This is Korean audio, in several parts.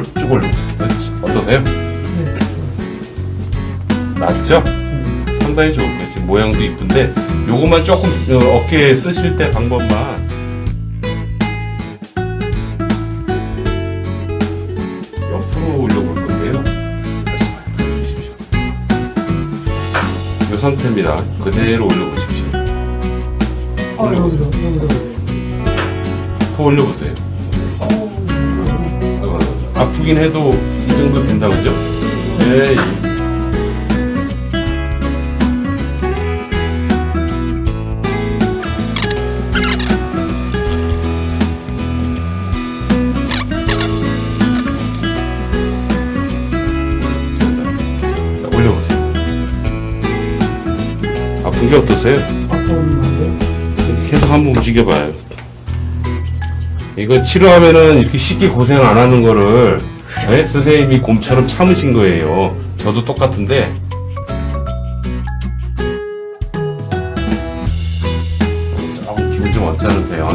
올려보세요. 그렇지. 어떠세요? 낫죠? 상당히 좋은데 지금 모양도 이쁜데 요것만 조금 어, 어깨에 쓰실 때 방법만 옆으로 올려볼 건데요. 다시 봐주십시오. 이 상태입니다. 그대로 올려보십시오. 아, 여기서, 여기서. 더 올려보세요. 어, 아프긴 해도 이 정도 된다 그죠? 예, 예. 자, 자, 자, 올려보세요. 아픈 게 어떠세요? 계속 한번 움직여봐요. 이거 치료하면은 이렇게 쉽게 고생 안 하는 거를 예? 선생님이 곰처럼 참으신 거예요. 저도 똑같은데. 조금 기분 좀 언짢으세요.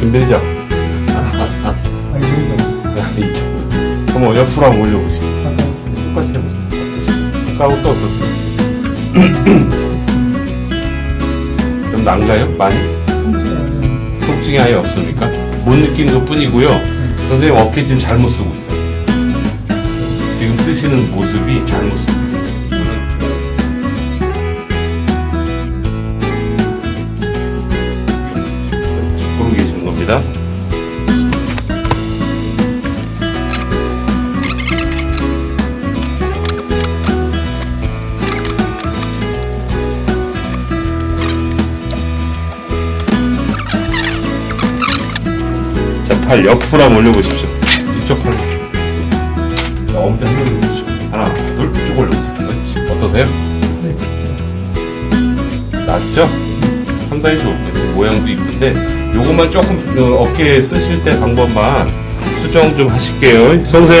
힘들죠? 아니. 이제 한번 옆으로 한번 올려보시죠. 또 어떠세요? 좀 난가요? 많이? 통증이 아예 없습니까? 못 느끼는 것 뿐이고요. 선생님 어깨 지금 잘못 쓰고 있어요. 지금 쓰시는 모습이 잘못 쓰고 있어요. 팔 옆으로 한번 올려보십시오. 이쪽 팔. 자, 엄지 한번 올려보십시오. 하나, 둘, 쭉 올려보세요. 그렇지. 어떠세요? 네. 낫죠? 상당히 지금 모양도 이쁜데 요것만 조금 어, 어깨에 쓰실 때 방법만 수정 좀 하실게요. 선생